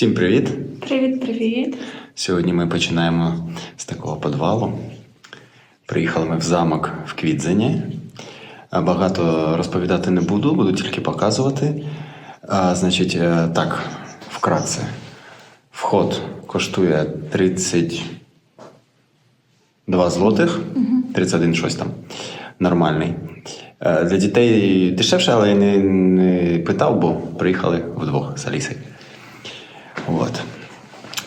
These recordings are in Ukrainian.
Всім привіт! Привіт, привіт. Сьогодні ми починаємо з такого підвалу. Приїхали ми в замок в Квідзені. Багато розповідати не буду, буду тільки показувати. А, значить, е, так, вкратце. Вход коштує 32 злотих, 31 щось там. Нормальний. Е, Для дітей дешевше, але я не, не питав, бо приїхали вдвох з Алісою. От.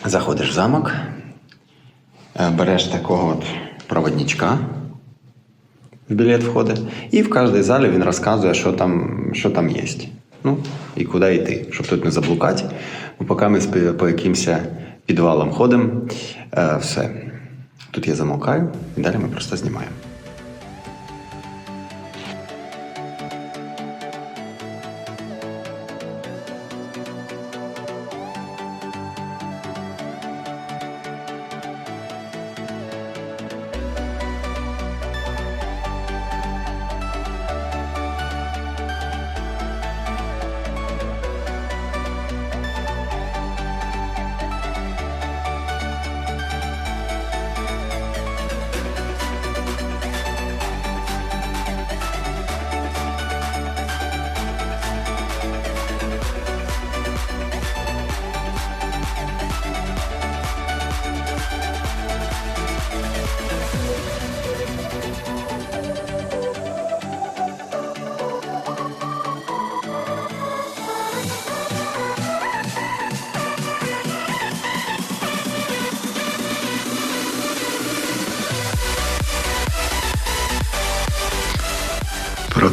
Заходиш в замок, е, береш такого от проводничка, в білет входить, і в кожній залі він розказує, що там, що там є. Ну, і куди йти, щоб тут не заблукати. Бо поки ми по якимось підвалам ходимо, е, все. Тут я замовкаю, і далі ми просто знімаємо.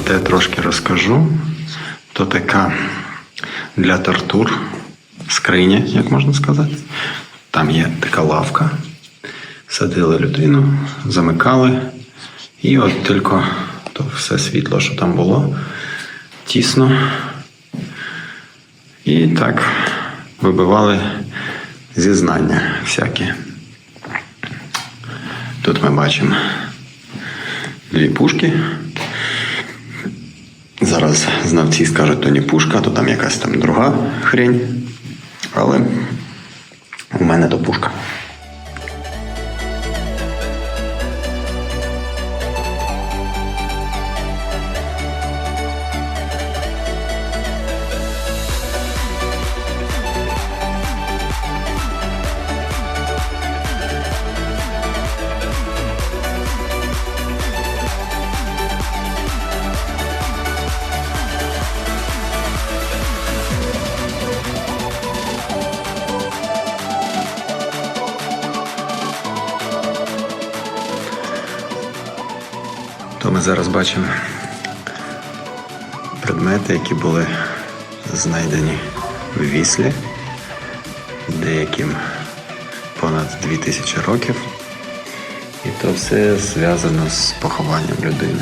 Те трошки розкажу. То така для тортур скриня, як можна сказати. Там є така лавка. Садили людину, замикали, і от тільки то все світло, що там було, тісно. І так вибивали зізнання всякі. Тут ми бачимо дві пушки. Зараз знавці скажуть, то не пушка, то там якась там друга хрень. Але у мене то пушка. Зараз бачимо предмети, які були знайдені в віслі, деяким понад 2000 років. І то все зв'язано з похованням людини.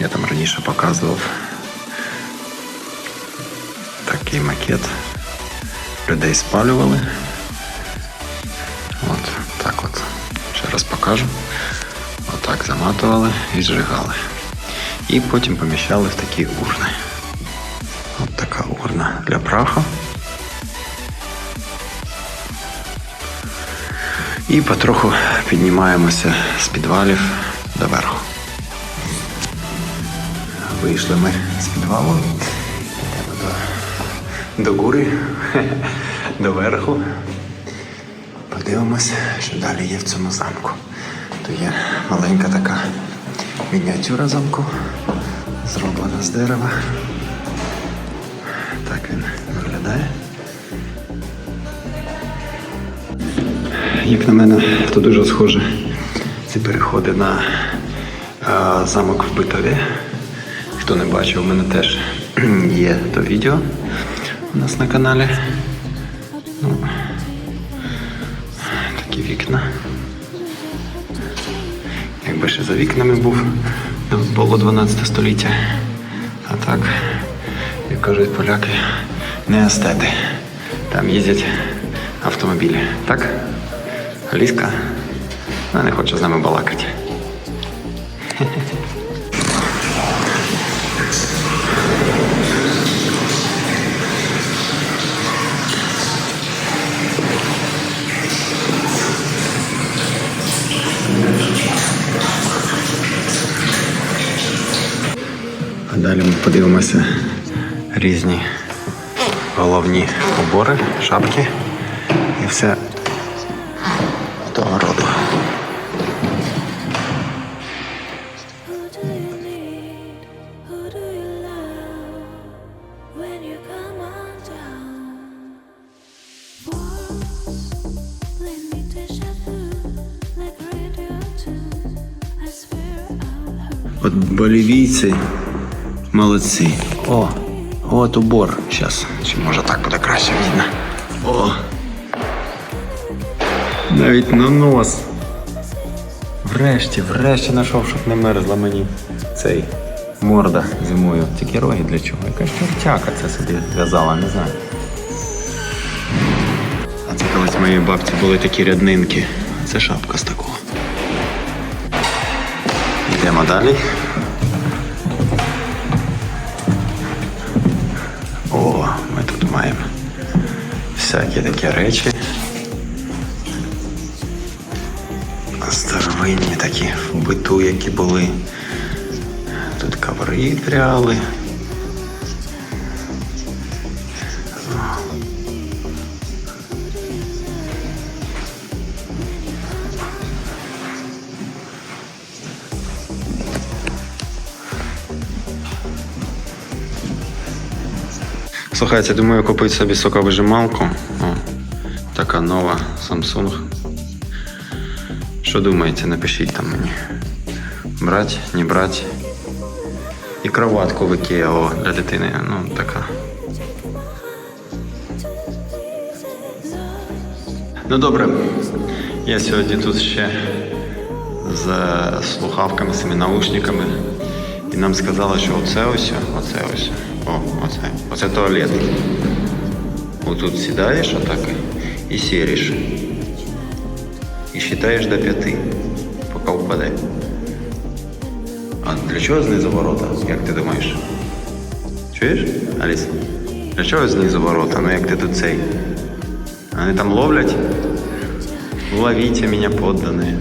Я там раніше показував такий макет. Людей спалювали. От так от. Ще раз покажу. Заматували і зжигали. І потім поміщали в такі урни. От така урна для праха. І потроху піднімаємося з підвалів до верху. Вийшли ми з підвалу. Йдемо до, до гури, до верху. Що далі є в цьому замку. Тут є маленька така мініатюра замку, зроблена з дерева. Так він виглядає. Як на мене, то дуже схоже ці переходи на е, замок в Битові. Хто не бачив, у мене теж є то відео у нас на каналі. Ну, такі вікна. Якби ще за вікнами був, було 12 століття. А так, як кажуть поляки, не естети. Там їздять автомобілі. Так? Аліска? Вона не хоче з нами балакати. Подивимося різні головні убори, шапки і все того роду. От болівійці молодці. О, от убор. Зараз. Чи може так буде краще видно. О. Навіть на нос. Врешті, врешті знайшов, щоб не мерзла мені цей морда зимою. Тільки роги для чого? Якась чортяка це собі в'язала, не знаю. А це колись моїй бабці були такі ряднинки. Це шапка з такого. Йдемо далі. О, ми тут маємо всякі такі речі. Старовинні такі в биту, які були. Тут коври пряли. Слухайте, думаю купити собі соковижималку. О, така нова Samsung. Що думаєте, напишіть там мені. Брать, не брать. І кроватку в Ikea, для дитини. Ну, така. Ну добре. Я сьогодні тут ще з слухавками, цими наушниками. І нам сказали, що оце ось, оце ось. О, оце. Оце туалет. Отут сідаєш отак і сіриш. І считаєш до п'яти, поки впаде. А для чого знизу ворота, як ти думаєш? Чуєш, Аліса? Для чого знизу ворота? Ну як ти тут цей? Вони там ловлять? Ловите меня, подданные.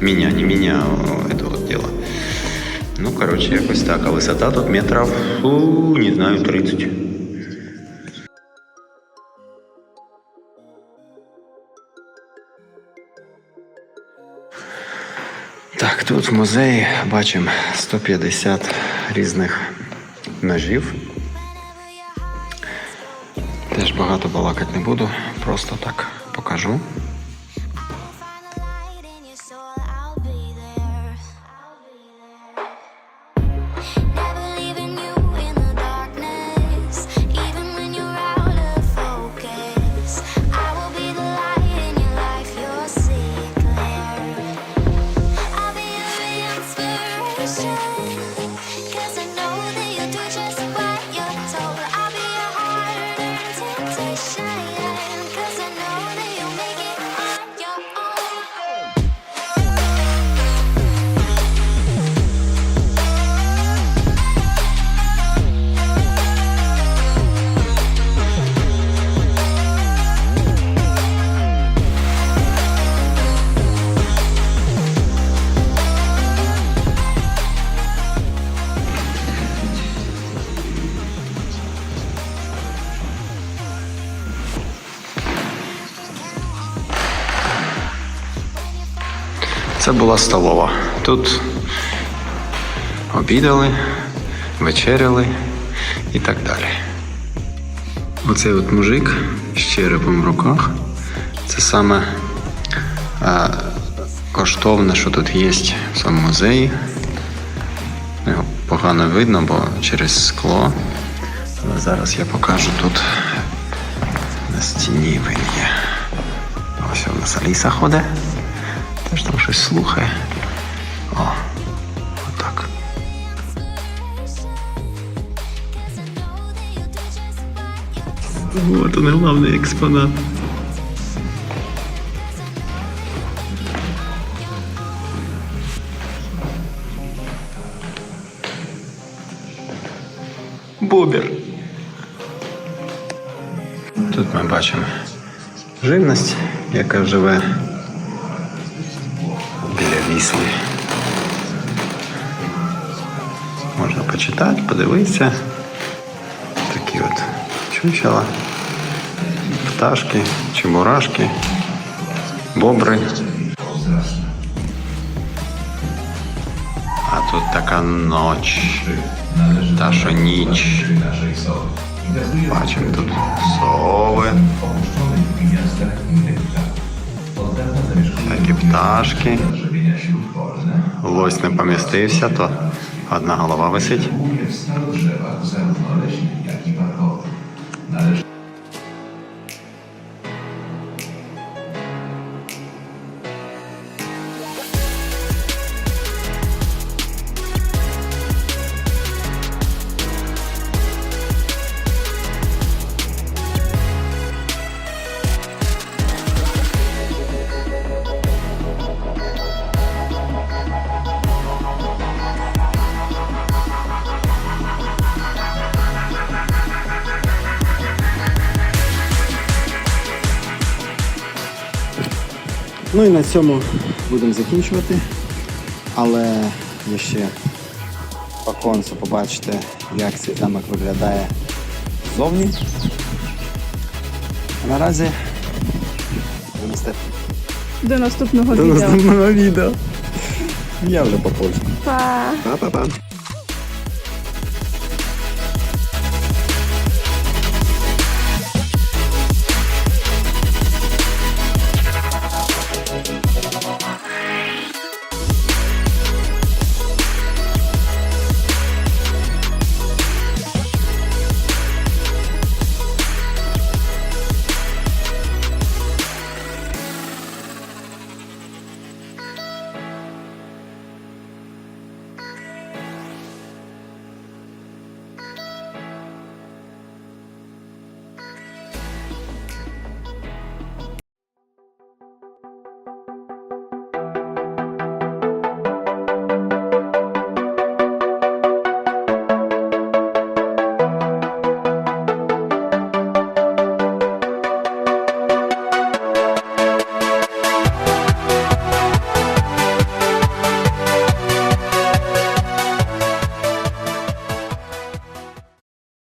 Меня, не меня, Ну, короче, якось так. А висота тут метрів, фу, не знаю, 30. Так, тут в музеї бачимо 150 різних ножів. Теж багато балакати не буду, просто так покажу. Це була столова. Тут обідали, вечеряли і так далі. Оцей от мужик з черепом в руках. Це саме е, коштовне, що тут є в цьому музеї. Його погано видно, бо через скло. Але зараз я покажу тут на стіні він є. Ось у нас Аліса ходить. Теж там щось слухає. О, отак. Вот он, главний експонат. Бобер. Тут ми бачимо живність, яка живе біля. Можна почитати, подивитися. Такі от чучела, пташки, чебурашки, бобри. А тут така ноч. Та що ніч. Бачимо тут сови. Такі пташки. Лось не помістився, то одна голова висить. Ну і на цьому будемо закінчувати. Але є ще по концу побачите, як цей замок виглядає ззовні. А наразі до наступного- До наступного до відео. наступного відео. Я вже по польську. Па-па-па.